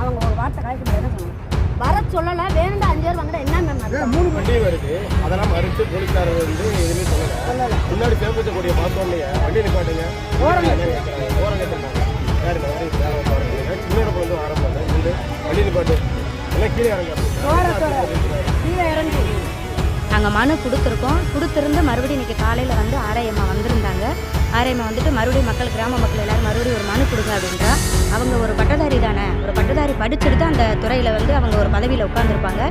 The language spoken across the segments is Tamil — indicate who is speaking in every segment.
Speaker 1: அவங்க ஒரு வார்த்தை காய்க்க முடியாது வர சொல்லல வேணும்டா அஞ்சு பேர் வாங்கடா என்ன மேம் அர்த்தம்?
Speaker 2: வண்டி வருது. அதெல்லாம் மறுத்து போலீஸ்காரர் வந்து எதுவுமே சொல்லல. முன்னாடி சேமிச்ச கொடியை பார்த்தோன்னே வண்டி நிப்பாட்டுங்க. ஓரம் கட்டுறாங்க யாரு இந்த மாதிரி வேலை பாருங்க. சின்ன வந்து ஆரம்பம் வந்து வண்டி நிப்பாட்டு. எல்லாம் கீழே இறங்க.
Speaker 1: கீழே இறங்கி.
Speaker 3: நாங்கள் மனு கொடுத்துருக்கோம். கொடுத்துருந்து மறுபடியும் இன்றைக்கி காலையில் வந்து ஆர்ஐஎம்மா வந்திருந்தாங்க. ஆர்ஐஎம்மா வந்துட்டு மறுபடியும் மக்கள் கிராம மக்கள் கொடுங்க அப்படின்றா அவங்க ஒரு பட்டதாரி தானே? ஒரு பட்டதாரி படிச்சுட்டு தான் அந்த துறையில் வந்து அவங்க ஒரு பதவியில் உட்காந்துருப்பாங்க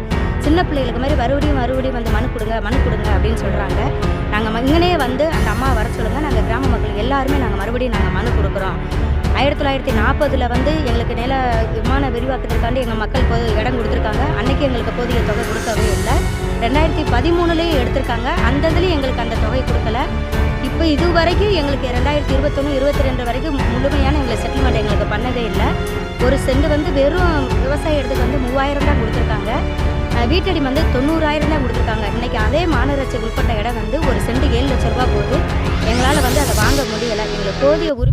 Speaker 3: சின்ன பிள்ளைகளுக்கு மாதிரி மறுபடியும் மறுபடியும் வந்து மனு கொடுங்க மனு கொடுங்க அப்படின்னு சொல்கிறாங்க நாங்கள் இங்கனே வந்து அந்த அம்மா வர சொல்லுங்கள் நாங்கள் கிராம மக்கள் எல்லாருமே நாங்கள் மறுபடியும் நாங்கள் மனு கொடுக்குறோம். ஆயிரத்தி தொள்ளாயிரத்தி நாற்பதில் வந்து எங்களுக்கு நில விமான விரிவாக்கத்திற்காண்டி எங்கள் மக்கள் பொது இடம் கொடுத்துருக்காங்க. அன்னைக்கு எங்களுக்கு போதிய தொகை கொடுக்கவே இல்லை. ரெண்டாயிரத்தி பதிமூணுலேயும் எடுத்திருக்காங்க. அந்த இதுலேயும் எங்களுக்கு அந்த தொகை கொடுக்கல. இப்போ இது வரைக்கும் எங்களுக்கு ரெண்டாயிரத்தி இருபத்தொன்று இருபத்தி ரெண்டு வரைக்கும் ஒரு செண்டு வந்து வெறும் விவசாய இடத்துக்கு வந்து மூவாயிரம் தான் கொடுத்துருக்காங்க. வீட்டடி வந்து தொண்ணூறாயிரம் தான் கொடுத்துருக்காங்க. இன்றைக்கி அதே மாநகராட்சிக்கு உட்பட்ட இடம் வந்து ஒரு செண்டு ஏழு லட்ச ரூபா போகுது. எங்களால் வந்து அதை வாங்க முடியலை. எங்களுக்கு போதிய உரி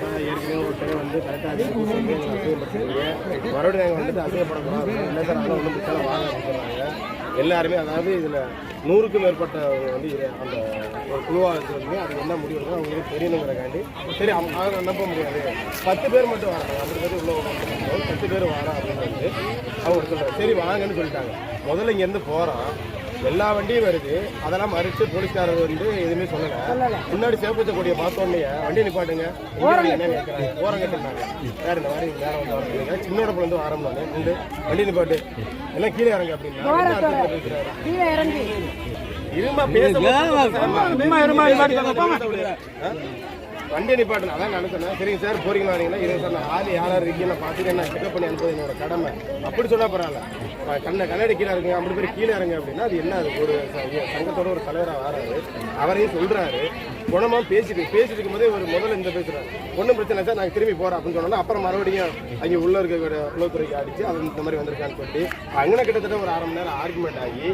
Speaker 2: ஒருத்தரை வந்து கரெக்டாக மறுபடியும் நாங்கள் வந்துட்டு அசையப்படக்கூடாது. இல்லை சார் அதெல்லாம் ஒன்றும் பிரச்சனை வாங்க சொல்கிறாங்க எல்லாருமே அதாவது இதில் நூறுக்கும் மேற்பட்ட வந்து அந்த ஒரு குழுவாக இருக்கிறது அது என்ன முடிவு இருக்கோ அவங்களுக்கு தெரியணுங்கிறக்காண்டி சரி அவங்க அவங்க நம்ப முடியாது. பத்து பேர் மட்டும் வராங்க ஐம்பது பேர் உள்ள பத்து பேர் வரோம் அப்படின்னு வந்து அவங்க சொல்கிறாங்க சரி வாங்கன்னு சொல்லிட்டாங்க. முதல்ல இங்கேருந்து போகிறோம் எல்லா வண்டியும் வருது அதெல்லாம் மறித்து போலீஸ்காரர் வந்து எதுவுமே சொல்லலை முன்னாடி சேப்பச்ச கொடியை பார்த்தோன்னே வண்டி நிப்பாட்டுங்க ஓரம் கட்டுறாங்க வேறு இந்த மாதிரி வேற வந்து வரீங்க சின்னோட வந்து ஆரம்பம் நின்று வண்டி நிப்பாட்டு எல்லாம் கீழே இறங்க அப்படின்னா இருமா பேச வண்டி நிப்பாட்டணும். அதான் நினைச்சேன் சரிங்க சார் போறீங்களா வரீங்களா? இருங்க சார் நான் ஆள் யார் யார் இருக்கீங்க பார்த்துட்டு என்ன பிக்கப் பண்ணி அனுப்புறது என்னோட கடமை. அப்படி சொன்னால் பரவாயில்ல. கண்ணை கண்ணாடி கீழே இருக்குங்க அப்படி பேர் கீழே இறங்க அப்படின்னா அது என்ன? அது ஒரு சங்கத்தோட ஒரு தலைவராக வராரு. அவரையும் சொல்கிறாரு குணமாக பேசிட்டு பேசிட்டு இருக்கும்போதே ஒரு முதல்ல இந்த பேசுகிறேன் ஒன்றும் பிரச்சனை சார் நாங்கள் திரும்பி போகிறோம் அப்படின்னு சொன்னோம்னா அப்புறம் மறுபடியும் அங்கே உள்ளே இருக்கக்கூடிய உளவுத்துறைக்கு அடித்து அது இந்த மாதிரி வந்திருக்கான்னு சொல்லி அங்கே கிட்டத்தட்ட ஒரு அரை மணி நேரம் ஆர்குமெண்ட் ஆகி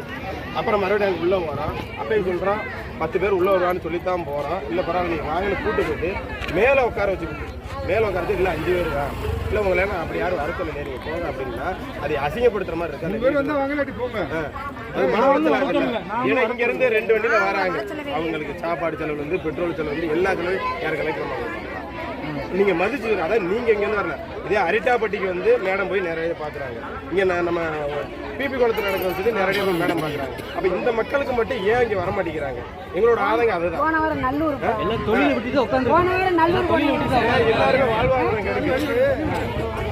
Speaker 2: அப்புறம் மறுபடியும் அங்கே உள்ளே போகிறோம் அப்பயும் சொல்கிறோம் பத்து பேர் உள்ளே வருவான்னு சொல்லி தான் போகிறோம் இல்லை பரவாயில்ல நீங்கள் வாங்கன்னு கூட்டு போயிட்டு மேலே உட்கார வச்சுக்கிட்டு மேலே உட்காரது இல்லை அஞ்சு பேர் தான் இல்லை உங்களை அப்படி யாரும் வரத்துல இல்லை நீங்கள் போங்க அப்படின்னா அதை அசிங்கப்படுத்துற மாதிரி இருக்கு. அது மன உளைச்சல் ஆகுது. ஏன்னா இங்க இருந்து ரெண்டு வண்டியில வராங்க. அவங்களுக்கு சாப்பாடு செலவு வந்து பெட்ரோல் செலவு வந்து எல்லா செலவும் யார் கலெக்ட் நீங்க மதிச்சு அதான் நீங்க இங்க இருந்து வரல. இதே அரிட்டாப்பட்டிக்கு வந்து மேடம் போய் நிறைய பாக்குறாங்க. இங்க நான் நம்ம பிபி குளத்துல நடக்கிற வச்சுட்டு நிறைய மேடம் பாக்குறாங்க. அப்ப இந்த மக்களுக்கு மட்டும் ஏன் இங்க வர மாட்டேங்கிறாங்க? எங்களோட ஆதங்கம் அதுதான். எல்லாருமே வாழ்வாதாரம் கிடைக்கும்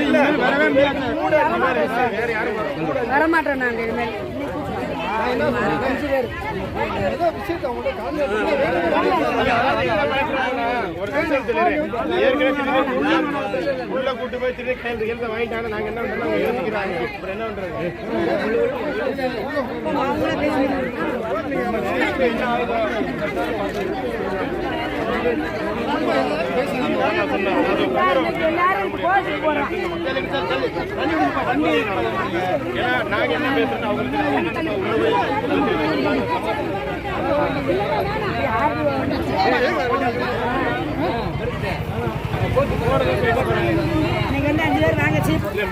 Speaker 2: இல்ல, வரவே முடியாது. கூட இந்த மாதிரி வேற யாரும் வர முடியாது.
Speaker 1: வரமாட்டோம் நாங்க இனிமேல்.
Speaker 2: உள்ள- கூட்டு போய் வாங்கிட்டாங்க நாங்க என்ன பண்றோம் எழுதிக்கிறாங்க அப்புறம் என்ன பண்றது நாங்க என்ன பேசுறோம் அவங்களுக்கு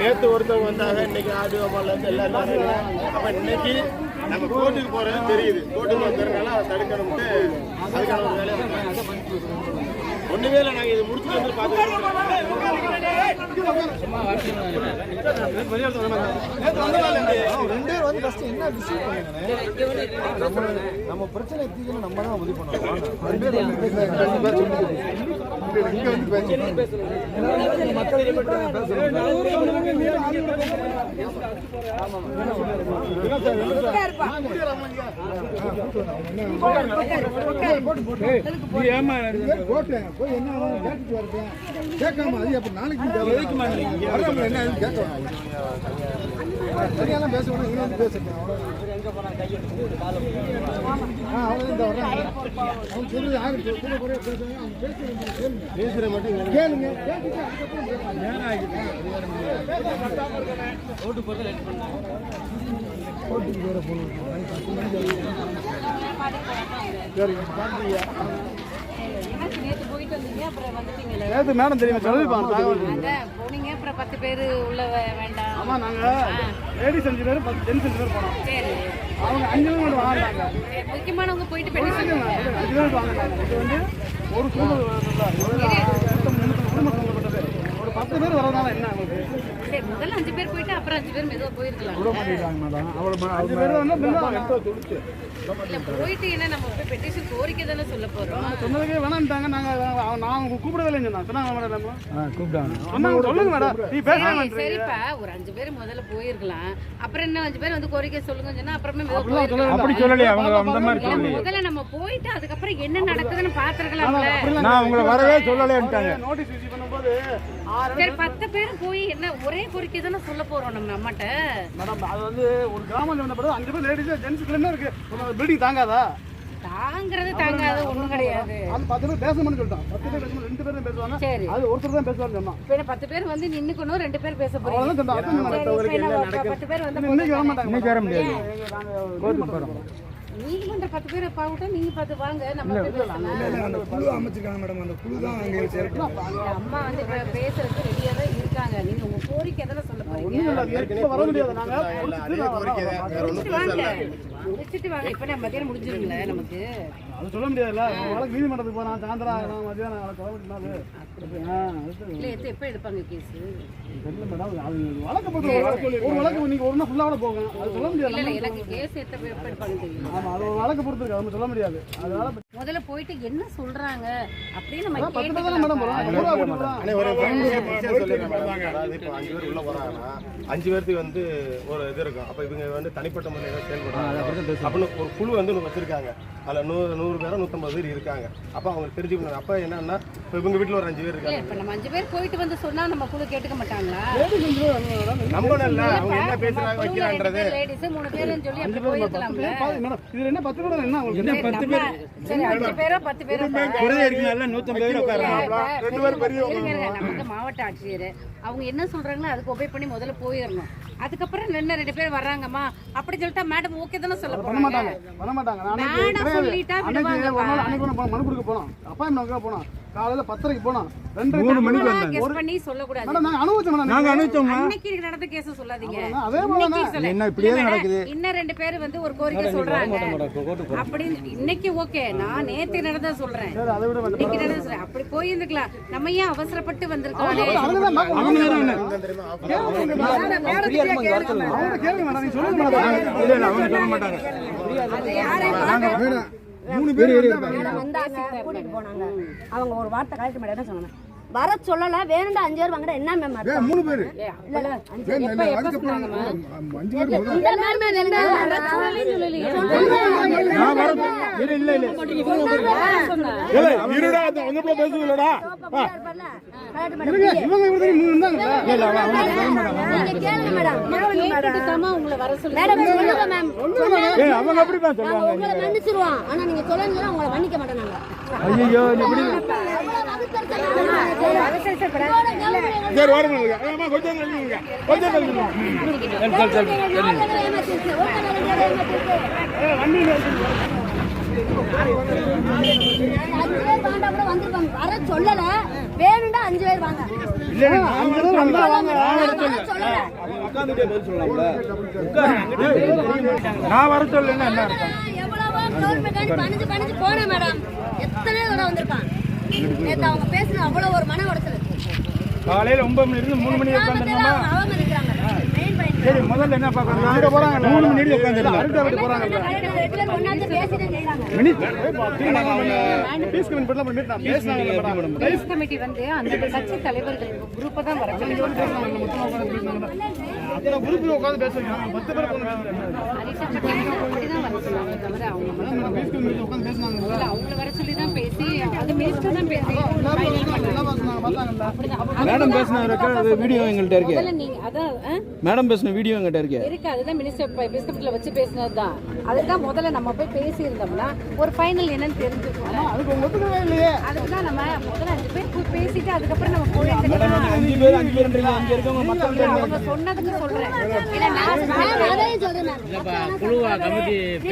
Speaker 2: நேத்து ஒருத்தவங்க வந்தாங்க இன்னைக்கு ஆடியோ மாலேருந்து எல்லாரும் வராங்க. அப்ப இன்னைக்கு நம்ம கோர்ட்டுக்கு போறது தெரியுது. கோர்ட்டுக்கு வந்ததுனால அதை தடுக்கணும்ட்டு அதுக்கான ஒரு வேலையை ஒண்ணுமே இல்லை நாங்க இது முடிச்சுட்டு வந்து பார்த்து
Speaker 4: ரெண்டு பேர் வந்து ஃபர்ஸ்ட் என்ன பண்ணுங்க நம்ம நம்ம பிரச்சனை தீர்க்கணும் நம்ம தான் உதவி போய் என்ன ஆனாலும் கேட்டுட்டு வரேன் கேட்காம அது அப்ப நாளைக்கு வரவங்க என்ன கேட்கணும் சரியாலாம் இங்க வந்து பேசுறேன் ஆ அவங்க இந்த வர்றாங்க அவங்க சொல்றது யாரு கூட குறைய பேசுறாங்க. அவங்க பேசுறது கேளுங்க.
Speaker 2: பேசுற மட்டும் இங்க
Speaker 4: கேளுங்க. கேட்டுட்டு அதுக்கப்புறம் பேசுங்க. நேரம் ஆகிடுச்சு கோர்ட்டுக்கு வேற போகணும் மணி பத்து மணிக்கு வருது. சரிங்க பாத்தீங்க
Speaker 5: நேத்து போயிட்டு வந்தீங்க அப்புறம் வந்துட்டீங்களே
Speaker 4: நேற்று மேடம் தெரியுமா சொல்லிருப்பாங்க
Speaker 5: போனீங்க அப்புறம் பத்து பேர் உள்ள வேண்டாம்.
Speaker 4: ஆமா நாங்க லேடிஸ் அஞ்சு பேர் பத்து ஜென்ஸ் அஞ்சு பேர் போனோம்.
Speaker 5: சரி.
Speaker 4: அவங்க அஞ்சு பேர் மட்டும் வாங்கினாங்க
Speaker 5: முக்கியமானவங்க போயிட்டு பெட்டிஷன்
Speaker 4: அஞ்சு பேர் வாங்கினாங்க இது வந்து ஒரு குடும்பம் ஒரு பத்து பேர் வரதுனால என்ன அவங்களுக்கு
Speaker 5: முதல்ல அஞ்சு பேர் போயிட்டு அப்புறம் அஞ்சு பேர் மெதுவா போயிருக்கலாம். இல்ல போயிட்டு என்ன நம்ம போய் பெட்டிஷன் கோரிக்கை தானே சொல்ல போறோம்.
Speaker 4: சொன்னதுக்கே வேணான்ட்டாங்க. நாங்க அவங்க- நான் அவங்க கூப்பிடவே இல்லைன்னு சொன்னாங்க. சொன்னாங்க மேடம் கூப்பிட்டாங்க. சொன்னாங்க சொல்லுங்க மேடம். நீ பேச
Speaker 5: சரி, சரிப்பா. ஒரு அஞ்சு பேர் முதல்ல போயிருக்கலாம். அப்புறம் என்ன அஞ்சு பேர் வந்து கோரிக்கை சொல்லுங்க சொன்னா அப்புறமே
Speaker 4: அப்படி சொல்லலையே அவங்க அந்த மாதிரி
Speaker 5: இல்ல, முதல்ல நம்ம போயிட்டு அதுக்கப்புறம் என்ன நடக்குதுன்னு பாத்துருக்கலாம்ல
Speaker 4: நான் உங்களை வரவே சொல்லலைன்ட்டாங்க. நோட்டீஸ் இஷ்யூ பண்ணும்போது ஆறு
Speaker 5: சரி பத்து பேர் போய் என்ன ஒரே கோரிக்கை தானே சொல்ல போறோம் நம்ம அம்மாட்ட.
Speaker 4: மேடம் அது வந்து ஒரு கிராமம் சம்பந்தப்பட்டது அஞ்சு பேர் லேடிஸ் ஜென்ஸ் என்ன இருக்கு. பில்டிங் தாங்காதா?
Speaker 5: தாங்கிறது தாங்காத ஒண்ணும் கிடையாது.
Speaker 4: அது பத்து பேர் பேசணும்னு சொல்லிட்டான். பத்து பேர் பேசணும் ரெண்டு பேர் தான் பேசுவாங்க.
Speaker 5: சரி.
Speaker 4: அது ஒருத்தர் தான் பேசுவாரு சொன்னான்.
Speaker 5: என்ன பத்து பேர் வந்து நின்னுக்கணும் ரெண்டு பேர் பேச போறீங்க? பத்து பேர் வந்து
Speaker 4: இன்னைக்கு வர மாட்டாங்க இன்னைக்கு வர முடியாது.
Speaker 5: இந்த பத்து பேரை பாவிட்டா நீங்க பத்து வாங்க. நம்ம
Speaker 4: அந்த குழு அமைச்சிருக்காங்க மேடம். அந்த குழு தான் அங்கே சேர்க்கலாம்
Speaker 5: இந்த அம்மா வந்து பேசுறதுக்கு ரெடியா தான் இருக்காங்க. நீங்க உங்க கோரிக்கை தானே சொல்ல போறீங்க? முடிச்சுட்டு வாங்க. இப்ப நம்ம மதியானம் முடிஞ்சிருங்களே நமக்கு.
Speaker 4: அது சொல்ல முடியாதுல்ல. வழக்கு நீதிமன்றத்துக்கு போனா சாயந்தரம் ஆகணும் மதியானம்.
Speaker 5: இல்ல எத்த எப்ப எடுப்பாங்க கேஸ்
Speaker 4: தெரியல மேடம் அது வழக்கு பொறுத்து ஒரு வழக்கு நீங்க ஒரு நாள் ஃபுல்லா கூட போகும் அது சொல்ல முடியாது.
Speaker 5: எனக்கு கேஸ் எத்த எப்ப எடுப்பாங்க தெரியும்.
Speaker 4: ஆமா அது ஒரு வழக்கு பொறுத்து இருக்கு அது சொல்ல முடியாது. அதனால
Speaker 5: முதல்ல போயிட்டு என்ன சொல்றாங்க அப்படின்னு நம்ம
Speaker 4: பத்து பேர்
Speaker 2: அஞ்சு பேர் உள்ள போறாங்கன்னா அஞ்சு பேருக்கு வந்து ஒரு இது இருக்கும். அப்ப இவங்க வந்து தனிப்பட்ட முறையில் செயல்படுறாங்க. அப்படின்னு ஒரு குழு வந்து வச்சிருக்காங்க. அதுல நூறு நூறு பேரோ நூற்றம்பது பேர் இருக்காங்க. அப்ப அவங்க தெரிஞ்சுக்கணும் அப்ப என்னன்னா இப்போ இவங்க வீட்டுல ஒரு அஞ்சு பேர்
Speaker 5: இல்ல
Speaker 2: இருக்காங்க.
Speaker 5: இப்ப நம்ம அஞ்சு பேர் போயிட்டு வந்து சொன்னா நம்ம குழு கேட்டுக்க மாட்டாங்களா?
Speaker 2: நம்பணும்ல அவங்க என்ன பேசுறாங்க வைக்கிறான்றது
Speaker 5: லேடிஸ் மூணு பேருன்னு சொல்லி அப்படி போயிருக்கலாம்ல
Speaker 4: மேடம் இதுல என்ன பத்து பேர் என்ன
Speaker 5: நம்ம- சரி அஞ்சு பேரோ பத்து பேரோ ரெண்டு பேர் நமக்கு மாவட்ட ஆட்சியர். அவங்க என்ன சொல்றாங்களோ அதுக்கு ஒபே பண்ணி முதல்ல போயிடணும் அதுக்கப்புறம் ரெண்டு ரெண்டு பேர் வர்றாங்கம்மா. அப்படி சொல்லிட்டா மேடம் ஓகே தானே சொல்ல போறாங்க.
Speaker 4: கிடையாது.
Speaker 5: சொல்லிட்டா
Speaker 4: போனோம், மனு கொடுக்க போனோம். அப்பாயின்மெண்ட் போனோம். காலையில பத்தரைக்கு போனோம் ரெண்டு மூணு
Speaker 5: பண்ணி
Speaker 4: மேடம் நாங்க அனுபவிச்சோம் மேடம். நாங்க அனுபவிச்சோம்
Speaker 5: அன்னைக்கு நடந்த கேஸ் சொல்லாதீங்க.
Speaker 4: அதே
Speaker 5: சொல்லு.
Speaker 4: என்ன இப்படியே நடக்குது?
Speaker 5: ரெண்டு பேர் வந்து ஒரு கோரிக்கை சொல்றாங்க. அப்படி இன்னைக்கு ஓகே. நான் நேத்து நடந்தத சொல்றேன். இன்னைக்கு நடந்தது. அப்படி போயிருந்துக்கலாம். நம்ம ஏன் அவசரப்பட்டு வந்திருக்கோம்?
Speaker 4: அவங்க வேற என்ன?
Speaker 2: தெரியுமா
Speaker 4: அவங்க கேளுங்க மேடம். நீங்க சொல்லுங்க மேடம். மூணு பேர்
Speaker 1: வந்தாங்க கூட்டிட்டு போனாங்க. அவங்க ஒரு வார்த்தை கலெக்டர் மேடம் என்ன சொன்னாங்க. வர சொல்லல வேணும்டா அஞ்சு பேர் வாங்கடா என்ன மேம் அர்த்தம்?
Speaker 4: மூணு பேர்
Speaker 1: இல்ல, இல்ல, அஞ்சு
Speaker 4: இல்ல, இல்ல, பேர்
Speaker 1: இந்த மேம் என்ன வர சொல்லலைன்னு சொல்லலையே.
Speaker 4: இல்ல இல்ல இல்ல
Speaker 1: இருடா, அந்த? இருப்பார்ல? கலெக்டர் மேடம்,
Speaker 4: இருங்க, இவங்க இவங்க மூணு இருந்தாங்க
Speaker 1: நீங்க கேளுங்க மேடம்.
Speaker 5: கேட்டுட்டுதாம்மா உங்களை வர சொல்லி
Speaker 1: மேடம் சொல்லுங்க மேம்.
Speaker 4: அவங்க அப்படி தான்
Speaker 1: நாங்க உங்களை மன்னிச்சிருவோம் ஆனா நீங்க சொல்லணும்னா உங்களை மன்னிக்க மாட்டோம் நாங்க
Speaker 4: ஐயோ இப்படி சரி கொஞ்சம் கொஞ்சம்
Speaker 1: அஞ்சு பேர் வேணும்டா அஞ்சு பேர் வாங்க வர சொல்லல.
Speaker 4: நான் வர சொல்லல என்ன
Speaker 1: எவ்வளவோ கவர்மெண்ட் பணிஞ்சு பணிஞ்சு போனேன் மேடம். எத்தனை தடவை வந்திருப்பான் நேத்து அவங்க பேசுன அவ்வளவு ஒரு மன உடைச்சல்
Speaker 4: காலையில ஒன்பது மணி இருந்து மூணு மணி உட்காந்துருந்தோமா
Speaker 1: மெயின் பாயிண்ட்
Speaker 4: சரி முதல்ல என்ன பார்க்கணும் அங்க போறாங்க மூணு மணி உட்காந்து அடுத்த வீட்டு போறாங்க
Speaker 1: ரெண்டு பேர் ஒன்னாந்து பேசிட்டு செய்யறாங்க
Speaker 5: ரைஸ் கமிட்டி வந்து அந்த கட்சி தலைவர்கள் குரூப்பை தான் வர
Speaker 4: உட்காந்து பேச வைக்கிறாங்க பத்து பேர்
Speaker 5: தவிர அவங்க
Speaker 4: பேசினாங்க
Speaker 5: இல்ல, அவங்கள வர சொல்லி தான் பேசி அது மினிஸ்டர் தான் பேசி.
Speaker 6: மேடம் பேசின வீடியோ எங்கள்கிட்ட இருக்கு.
Speaker 5: நீங்க அதான் ஆ?
Speaker 6: மேடம் பேசின வீடியோ எங்கள்கிட்ட இருக்கு.
Speaker 5: இருக்கு அதுதான் மினிஸ்டர் பிஸ்கப்ல வச்சு பேசினது தான். அதுதான் முதல்ல நம்ம போய் பேசியிருந்தோம்னா ஒரு ஃபைனல் என்னன்னு தெரிஞ்சுக்கணும்.
Speaker 4: அதுக்கு உங்க ஒத்துக்கவே இல்லையே.
Speaker 5: அதுக்கு தான் நம்ம முதல்ல அஞ்சு பேர் போய் பேசிட்டு அதுக்கப்புறம் நம்ம போயிருந்தோம்
Speaker 6: அஞ்சு பேர் அஞ்சு பேர்ன்றீங்க அங்க இருக்கவங்க மக்கள்
Speaker 5: அவங்க சொன்னதுக்கு சொல்றேன். இல்ல நான்
Speaker 1: சொல்றேன் நான்.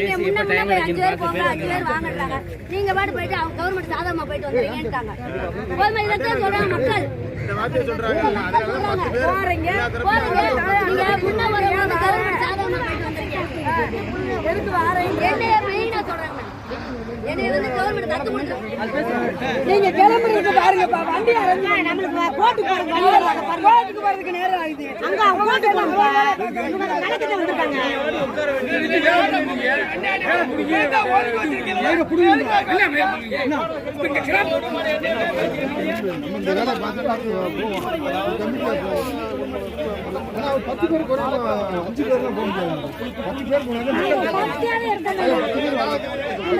Speaker 1: நீங்க முன்ன முன்ன போய் அஞ்சு பேர் போங்க அஞ்சு பேர் வாங்கன்றாங்க நீங்க பாட்டு போயிட்டு அவங்க கவர்மெண்ட் சாதகமா போயிட்டு வந்துருங்கன்ட்டாங்க. போதுமா இதைத்தான் சொல்றாங்க மக்கள். போறீங்க நீங்க முன்ன வரும்போது கவர்மெண்ட் சாதகமா போயிட்டு வந்திருக்கீங்க எதுக்கு வாரீங்க என்னைய மெயினா சொல்றாங்க.
Speaker 7: நீங்க கிளம்புறதுக்கு பாருங்கப்பா வண்டி அரஞ்சு நம்மளுக்கு கோட்டு பாருங்க. கோட்டுக்கு போறதுக்கு நேரம் ஆகுது. அங்க கோட்டு போறாங்க கணக்கிட்ட வந்திருக்காங்க.
Speaker 4: இந்த வேலை பார்த்துட்டு போவோம் கண்டிப்பா போவோம் ஆனா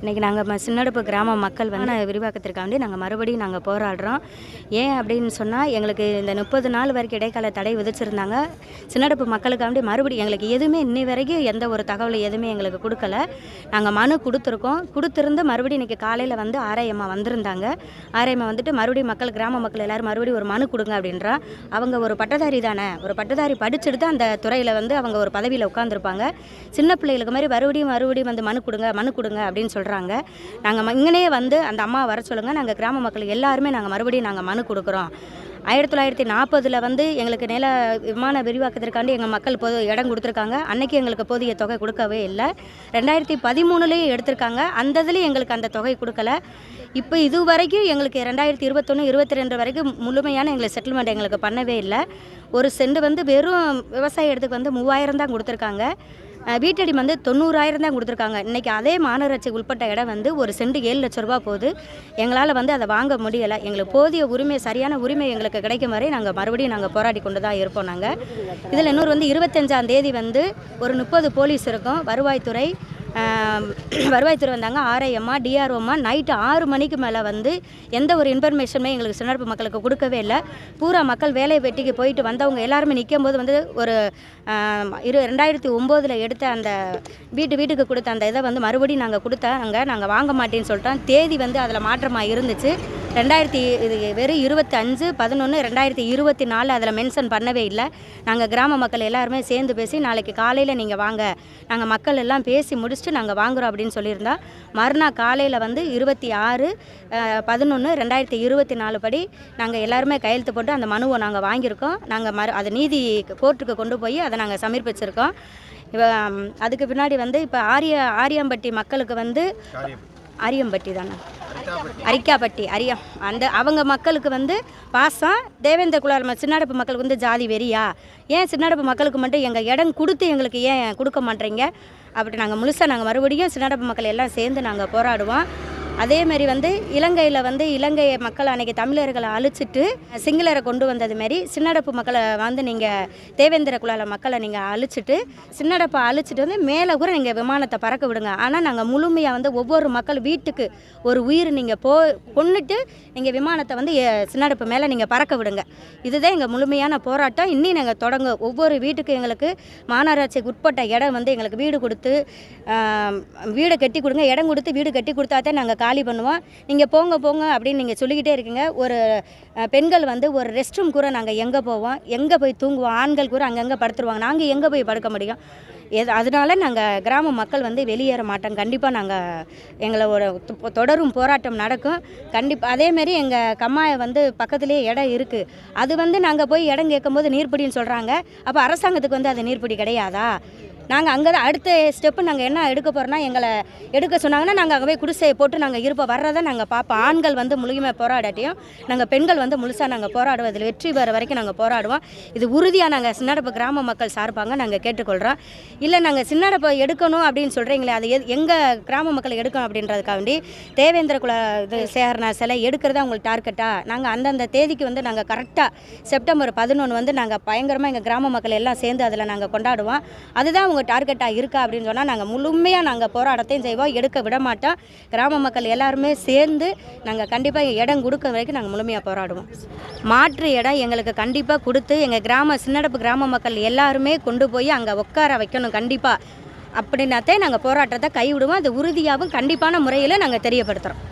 Speaker 3: இன்றைக்கி நாங்கள் சின்னடுப்பு கிராம மக்கள் வந்து விரிவாக்கத்திற்காண்டி நாங்கள் மறுபடியும் நாங்கள் போராடுறோம். ஏன் அப்படின்னு சொன்னால் எங்களுக்கு இந்த முப்பது நாள் வரைக்கும் இடைக்கால தடை விதிச்சிருந்தாங்க. சின்னடுப்பு மக்களுக்காண்டி மறுபடியும் எங்களுக்கு எதுவுமே இன்னி வரைக்கும் எந்த ஒரு தகவல் எதுவுமே எங்களுக்கு கொடுக்கல. நாங்கள் மனு கொடுத்துருக்கோம். கொடுத்துருந்து மறுபடியும் இன்றைக்கி காலையில் வந்து ஆரையம்மா வந்திருந்தாங்க. ஆரையம்மா வந்துட்டு மறுபடியும் மக்கள் கிராம மக்கள் எல்லோரும் மறுபடியும் ஒரு மனு கொடுங்க அப்படின்றா. அவங்க ஒரு பட்டதாரி தானே. ஒரு பட்டதாரி படிச்சுட்டு தான் அந்த துறையில் வந்து அவங்க ஒரு பதவியில் உட்காந்துருப்பாங்க சின்ன பிள்ளைகளுக்கு மாதிரி மறுபடியும் மறுபடியும் வந்து மனு கொடுங்க மனு கொடுங்க அப்படின்னு சொல்கிறாங்க நாங்கள் இங்கனே வந்து அந்த அம்மா வர சொல்லுங்கள் நாங்கள் கிராம மக்கள் எல்லாருமே நாங்கள் மறுபடியும் நாங்கள் மனு கொடுக்குறோம். ஆயிரத்தி தொள்ளாயிரத்தி நாற்பதில் வந்து எங்களுக்கு நில விமான விரிவாக்கத்திற்காண்டி எங்கள் மக்கள் பொது இடம் கொடுத்துருக்காங்க. அன்னைக்கு எங்களுக்கு போதிய தொகை கொடுக்கவே இல்லை. ரெண்டாயிரத்தி பதிமூணுலேயும் எடுத்திருக்காங்க. அந்த இதுலேயும் எங்களுக்கு அந்த தொகை கொடுக்கல. இப்போ இது வரைக்கும் எங்களுக்கு ரெண்டாயிரத்தி இருபத்தொன்று இருபத்தி ரெண்டு வரைக்கும் முழுமையான எங்களுக்கு செட்டில்மெண்ட் எங்களுக்கு பண்ணவே இல்லை. ஒரு செண்டு வந்து வெறும் விவசாய இடத்துக்கு வந்து மூவாயிரம் தான் கொடுத்துருக்காங்க. வீட்டடி வந்து தொண்ணூறாயிரம் தான் கொடுத்துருக்காங்க. இன்றைக்கி அதே மாநகராட்சி உட்பட்ட இடம் வந்து ஒரு செண்டு ஏழு லட்ச ரூபா போகுது. எங்களால் வந்து அதை வாங்க முடியலை. எங்களுக்கு போதிய உரிமை சரியான உரிமை எங்களுக்கு கிடைக்கும் வரை நாங்கள் மறுபடியும் நாங்கள் போராடி கொண்டு தான் இருப்போம் நாங்கள் இதில் இன்னொரு வந்து இருபத்தஞ்சாம் தேதி வந்து ஒரு முப்பது போலீஸ் இருக்கும். வருவாய்த்துறை வருவாய்த்துறை வந்தாங்க. ஆர்ஐஎம்மா டிஆர்ஓம்மா நைட்டு ஆறு மணிக்கு மேலே வந்து எந்த ஒரு இன்ஃபர்மேஷனுமே எங்களுக்கு சின்னப்பு மக்களுக்கு கொடுக்கவே இல்லை. பூரா மக்கள் வேலை வெட்டிக்கு போயிட்டு வந்தவங்க எல்லாருமே நிற்கும் போது வந்து ஒரு இரு ரெண்டாயிரத்தி ஒம்போதில் எடுத்த அந்த வீட்டு வீட்டுக்கு கொடுத்த அந்த இதை வந்து மறுபடியும் நாங்கள் கொடுத்தாங்க. நாங்கள் வாங்க மாட்டேன்னு சொல்லிட்டோம். தேதி வந்து அதில் மாற்றமாக இருந்துச்சு. ரெண்டாயிரத்தி இது வெறும் இருபத்தி அஞ்சு பதினொன்று ரெண்டாயிரத்தி இருபத்தி நாலு அதில் மென்ஷன் பண்ணவே இல்லை. நாங்கள் கிராம மக்கள் எல்லாருமே சேர்ந்து பேசி நாளைக்கு காலையில் நீங்கள் வாங்க. நாங்கள் மக்கள் எல்லாம் பேசி முடிச்சுட்டு நாங்கள் வாங்குறோம் அப்படின்னு சொல்லியிருந்தா மறுநாள் காலையில் வந்து இருபத்தி ஆறு பதினொன்று ரெண்டாயிரத்தி இருபத்தி நாலு படி நாங்கள் எல்லாருமே கையெழுத்து போட்டு அந்த மனுவை நாங்கள் வாங்கியிருக்கோம். நாங்கள் மறு அதை நீதி கோர்ட்டுக்கு கொண்டு போய் அதை நாங்கள் சமர்ப்பிச்சிருக்கோம். இப்போ அதுக்கு பின்னாடி வந்து இப்போ ஆரிய ஆரியம்பட்டி மக்களுக்கு வந்து அரியம்பட்டி தானே? அரிக்காப்பட்டி அரியம் அந்த அவங்க மக்களுக்கு வந்து பாசம். தேவேந்திர குலால் சின்னடப்பு மக்களுக்கு வந்து ஜாதி வெறியா? ஏன் சின்னடப்பு மக்களுக்கு மட்டும் எங்கள் இடம் கொடுத்து எங்களுக்கு ஏன் கொடுக்க மாட்டேறீங்க அப்படி நாங்கள் முழுசாக நாங்கள் மறுபடியும் சின்னடப்பு மக்கள் எல்லாம் சேர்ந்து நாங்கள் போராடுவோம். அதேமாரி வந்து இலங்கையில் வந்து இலங்கை மக்கள் அன்றைக்கி தமிழர்களை அழிச்சிட்டு சிங்களரை கொண்டு வந்தது மாரி சின்னடப்பு மக்களை வந்து நீங்கள் தேவேந்திர குலால மக்களை நீங்கள் அழிச்சிட்டு சின்னடப்பை அழிச்சிட்டு வந்து மேலே கூட நீங்கள் விமானத்தை பறக்க விடுங்க. ஆனால் நாங்கள் முழுமையாக வந்து ஒவ்வொரு மக்கள் வீட்டுக்கு ஒரு உயிர் நீங்கள் போ கொண்டுட்டு நீங்கள் விமானத்தை வந்து சின்னடப்பு மேலே நீங்கள் பறக்க விடுங்க. இதுதான் எங்கள் முழுமையான போராட்டம். இன்னும் நாங்கள் தொடங்க ஒவ்வொரு வீட்டுக்கு எங்களுக்கு மாநகராட்சிக்கு உட்பட்ட இடம் வந்து எங்களுக்கு வீடு கொடுத்து வீடு கட்டி கொடுங்க. இடம் கொடுத்து வீடு கட்டி கொடுத்தா தான் நாங்கள் காலி பண்ணுவோம். நீங்கள் போங்க போங்க அப்படின்னு நீங்கள் சொல்லிக்கிட்டே இருக்கீங்க. ஒரு பெண்கள் வந்து ஒரு ரெஸ்ட் ரூம் கூட நாங்கள் எங்கே போவோம்? எங்கே போய் தூங்குவோம்? ஆண்கள் கூட அங்கங்கே படுத்துருவாங்க. நாங்கள் எங்கே போய் படுக்க முடியும்? எது அதனால நாங்கள் கிராம மக்கள் வந்து வெளியேற மாட்டோம். கண்டிப்பாக நாங்கள் எங்களோட தொ- தொடரும் போராட்டம் நடக்கும். கண்டிப்பாக அதேமாரி எங்கள் கம்மாயை வந்து பக்கத்துலேயே இடம் இருக்குது அது வந்து நாங்கள் போய் இடம் கேட்கும்போது நீர்ப்பிடின்னு சொல்கிறாங்க அப்போ அரசாங்கத்துக்கு வந்து அது நீர்ப்பிடி கிடையாதா? நாங்கள் அங்கே தான் அடுத்த ஸ்டெப்பு நாங்கள் என்ன எடுக்க போகிறோன்னா எங்களை எடுக்க சொன்னாங்கன்னா நாங்கள் அங்கே போய் குடிசையை போட்டு நாங்கள் இருப்போம். வர்றதை நாங்கள் பார்ப்போம். ஆண்கள் வந்து முழுமையாக போராடாட்டியும் நாங்கள் பெண்கள் வந்து முழுசாக நாங்கள் போராடுவோம் இதில் வெற்றி பெற வரைக்கும் நாங்கள் போராடுவோம். இது உறுதியாக நாங்கள் சின்னடப்பு கிராம மக்கள் சார்பாங்க நாங்கள் கேட்டுக்கொள்கிறோம் இல்லை நாங்கள் சின்னடப்பை எடுக்கணும் அப்படின்னு சொல்கிறீங்களே அது எது எங்கள் கிராம மக்கள் எடுக்கணும் அப்படின்றதுக்காண்டி தேவேந்திர குல இது சேகரணா சிலை எடுக்கிறதா உங்களுக்கு டார்கெட்டாக நாங்கள் அந்தந்த தேதிக்கு வந்து நாங்கள் கரெக்டாக செப்டம்பர் பதினொன்று வந்து நாங்கள் பயங்கரமாக எங்கள் கிராம மக்கள் எல்லாம் சேர்ந்து அதில் நாங்கள் கொண்டாடுவோம். அதுதான் உங்கள் டார்கெட்டாக இருக்கா அப்படின்னு சொன்னால் நாங்கள் முழுமையாக நாங்கள் போராட்டத்தையும் செய்வோம். எடுக்க விட மாட்டோம். கிராம மக்கள் எல்லாருமே சேர்ந்து நாங்கள் கண்டிப்பாக இடம் கொடுக்க வரைக்கும் நாங்கள் முழுமையாக போராடுவோம். மாற்று இடம் எங்களுக்கு கண்டிப்பாக கொடுத்து எங்கள் கிராம சின்னடப்பு கிராம மக்கள் எல்லாருமே கொண்டு போய் அங்கே உட்கார வைக்கணும் கண்டிப்பாக அப்படின்னாத்தே நாங்கள் போராட்டத்தை கைவிடுவோம். அது உறுதியாகவும் கண்டிப்பான முறையில் நாங்கள் தெரியப்படுத்துகிறோம்